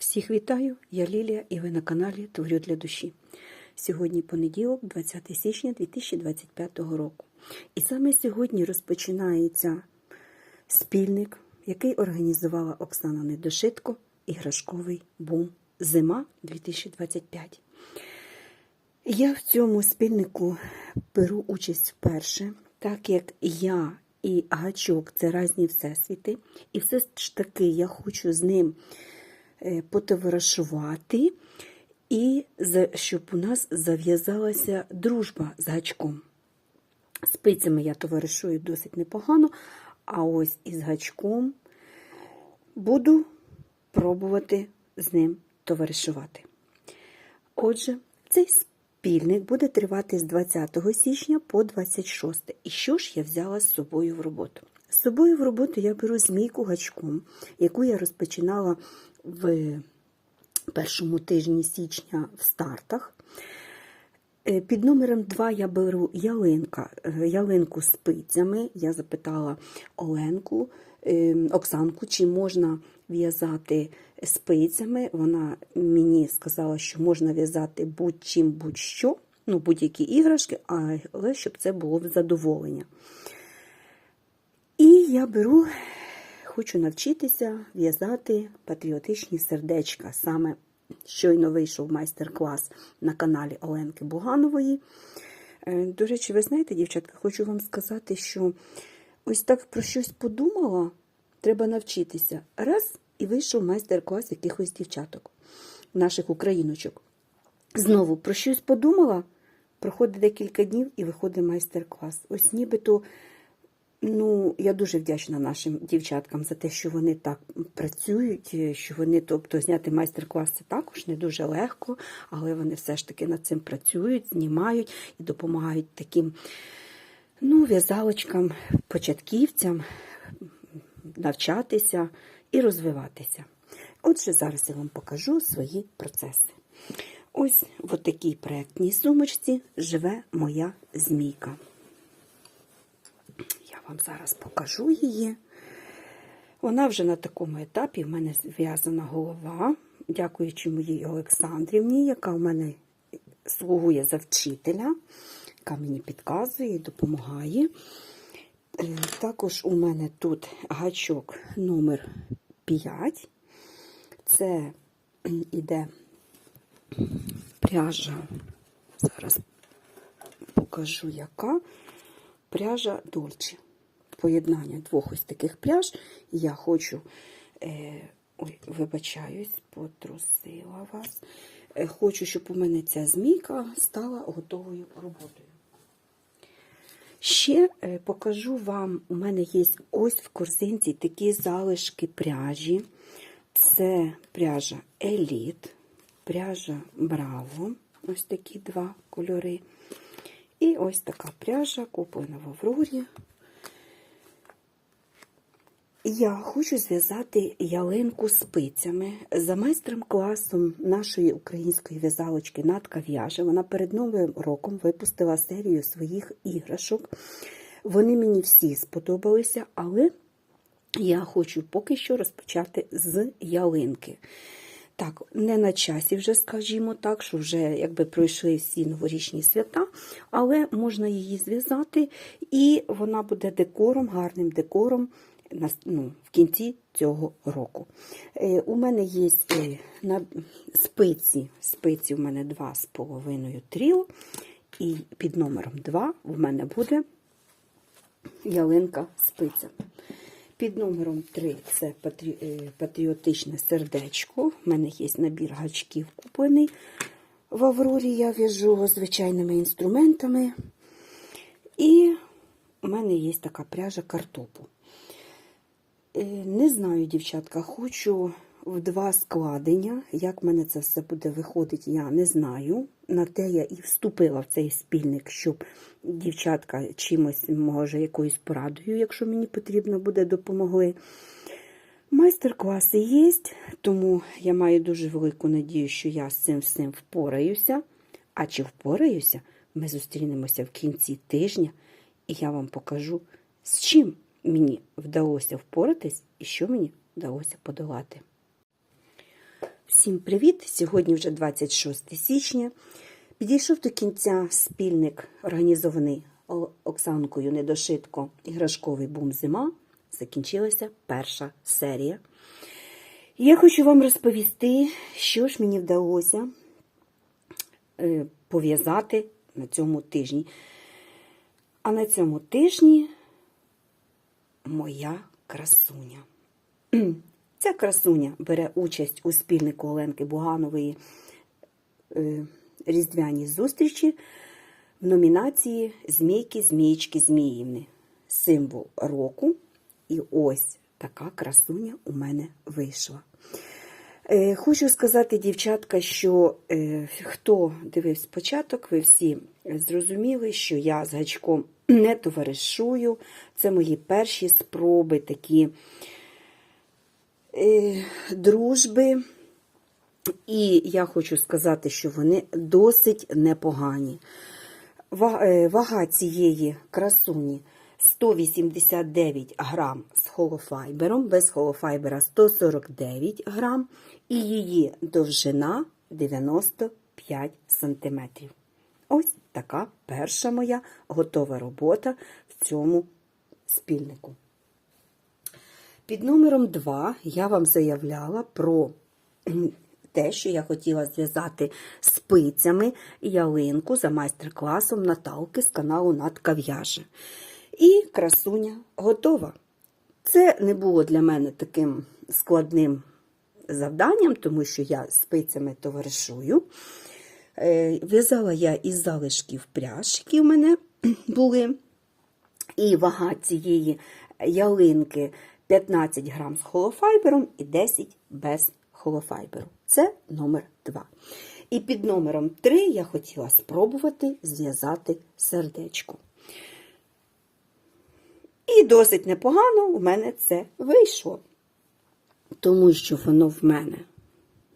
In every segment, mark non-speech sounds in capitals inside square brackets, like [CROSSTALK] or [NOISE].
Всіх вітаю, я Лілія і ви на каналі Творю для душі. Сьогодні понеділок, 20 січня 2025 року. І саме сьогодні розпочинається спільник, який організувала Оксана Недошитко, іграшковий бум Зима 2025. Я в цьому спільнику беру участь вперше, так як я і гачок це різні всесвіти, і все ж таки я хочу з ним потоваришувати, і щоб у нас зав'язалася дружба з гачком. Спицями я товаришую досить непогано, а ось із гачком буду пробувати з ним товаришувати. Отже, цей спільник буде тривати з 20 січня по 26. І що ж я взяла з собою в роботу? З собою в роботу я беру змійку гачком, яку я розпочинала в першому тижні січня в стартах. Е, Під номером 2 я беру ялинка, е, ялинку з спицями. Я запитала Оленку, е, Оксанку, чи можна в'язати спицями. Вона мені сказала, що можна в'язати будь-чим, будь-що, ну, будь-які іграшки, але щоб це було задоволення. І я беру, хочу навчитися в'язати патріотичні сердечка. Саме щойно вийшов майстер-клас на каналі Оленки Буганової. Е, До речі, ви знаєте, дівчатка, хочу вам сказати, що ось так про щось подумала, треба навчитися. Раз і вийшов майстер-клас якихось дівчаток, наших україночок. Знову про щось подумала, проходить декілька днів і виходить майстер-клас. Ось нібито Ну, я дуже вдячна нашим дівчаткам за те, що вони так працюють, що вони, тобто, зняти майстер-клас це також не дуже легко, але вони все ж таки над цим працюють, знімають і допомагають таким ну, в'язалочкам, початківцям навчатися і розвиватися. Отже, зараз я вам покажу свої процеси. Ось в такій проєктній сумочці живе моя змійка. Вам зараз покажу її. Вона вже на такому етапі в мене зв'язана голова, дякуючи моїй Олександрівні, яка в мене слугує за вчителя, яка мені підказує і допомагає. Е, Також у мене тут гачок номер 5. Це іде пряжа. Зараз покажу, яка пряжа Дольче. Поєднання двох ось таких пряж. Я хочу, е, ой, вибачаюсь, потрусила вас. Е, хочу, щоб у мене ця змійка стала готовою роботою. Ще е, покажу вам, у мене є ось в корзинці такі залишки пряжі. Це пряжа Еліт, пряжа Браво, ось такі два кольори. І ось така пряжа, куплена в Аврорі. Я хочу зв'язати ялинку спицями за майстром класом нашої української в'язалочки Натка в'яже. Вона перед новим роком випустила серію своїх іграшок. Вони мені всі сподобалися, але я хочу поки що розпочати з ялинки. Так, не на часі вже, скажімо так, що вже якби пройшли всі новорічні свята, але можна її зв'язати, і вона буде декором, гарним декором ну, в кінці цього року. Е, у мене є е, на спиці, спиці у мене 2,5 тріо, і під номером 2 у мене буде ялинка спиця. Під номером 3 це е, патріотичне сердечко. У мене є набір гачків куплений в Аврорі. Я в'яжу звичайними інструментами. І у мене є така пряжа картопу. Е, Не знаю, дівчатка, хочу в два складення. Як в мене це все буде виходити, я не знаю. На те я і вступила в цей спільник, щоб дівчатка чимось, може, якоюсь порадою, якщо мені потрібно буде, допомогли. Майстер-класи є, тому я маю дуже велику надію, що я з цим всім впораюся. А чи впораюся, ми зустрінемося в кінці тижня, і я вам покажу, з чим мені вдалося впоратись і що мені вдалося подолати. Всім привіт! Сьогодні вже 26 січня. Підійшов до кінця спільник, організований Оксанкою Недошитко іграшковий бум зима. Закінчилася перша серія. І Я хочу вам розповісти, що ж мені вдалося е, пов'язати на цьому тижні. А на цьому тижні моя красуня. [CLEARS THROAT] Ця красуня бере участь у спільнику Оленки Буганової е, Різдвяні зустрічі в номінації Змійки, Змієчки, Зміївни. Символ року. І ось така красуня у мене вийшла. Е, Хочу сказати, дівчатка, що е, хто дивився початок, ви всі зрозуміли, що я з гачком не товаришую. Це мої перші спроби такі е, дружби. І я хочу сказати, що вони досить непогані. Е, Вага цієї красуні 189 грам з холофайбером, без холофайбера 149 грам, і її довжина 95 сантиметрів. Ось така перша моя готова робота в цьому спільнику. Під номером 2 я вам заявляла про те, що я хотіла зв'язати спицями ялинку за майстер-класом Наталки з каналу Натка В'яже. І красуня готова. Це не було для мене таким складним завданням, тому що я спицями товаришую. Е, В'язала я із залишків пряж, які в мене [CLEARS THROAT] були. І вага цієї ялинки 15 грам з холофайбером і 10 без холофайберу. Це номер 2. І під номером 3 я хотіла спробувати зв'язати сердечко. І досить непогано у мене це вийшло. Тому що воно в мене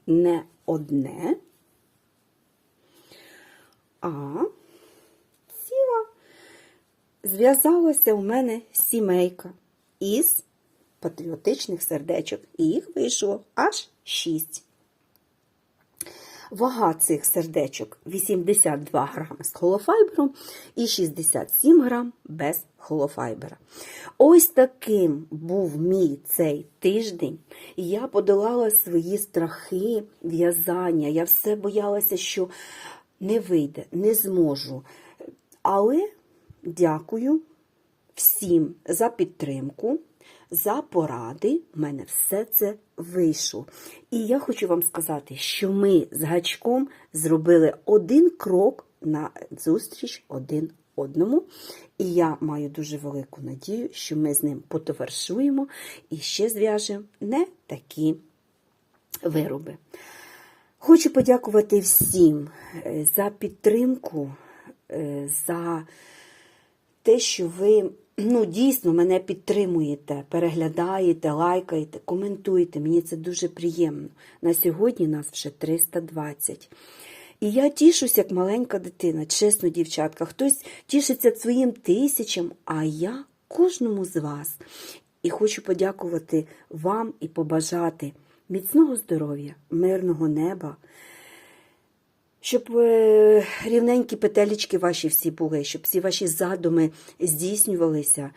не одне, а ціла зв'язалася у мене сімейка із патріотичних сердечок, і їх вийшло аж шість. Вага цих сердечок 82 грами з холофайбером і 67 грам без холофайбера. Ось таким був мій цей тиждень. Я подолала свої страхи в'язання. Я все боялася, що не вийде, не зможу. Але дякую всім за підтримку, за поради. У мене все це вийшло. І я хочу вам сказати, що ми з гачком зробили один крок на зустріч один одному. І я маю дуже велику надію, що ми з ним потоваришуємо і ще зв'яжемо не такі вироби. Хочу подякувати всім е, за підтримку, е, за те, що ви ну, дійсно мене підтримуєте, переглядаєте, лайкаєте, коментуєте. Мені це дуже приємно. На сьогодні нас вже 320. І я тішусь, як маленька дитина, чесно, дівчатка. Хтось тішиться своїм тисячам, а я кожному з вас. І хочу подякувати вам і побажати міцного здоров'я, мирного неба, щоб е, рівненькі петелечки ваші всі були, щоб всі ваші задуми здійснювалися,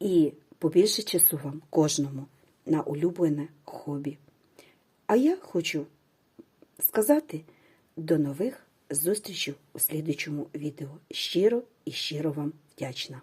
і побільше часу вам кожному на улюблене хобі. А я хочу сказати до нових зустрічей у слідчому відео. Щиро і щиро вам вдячна.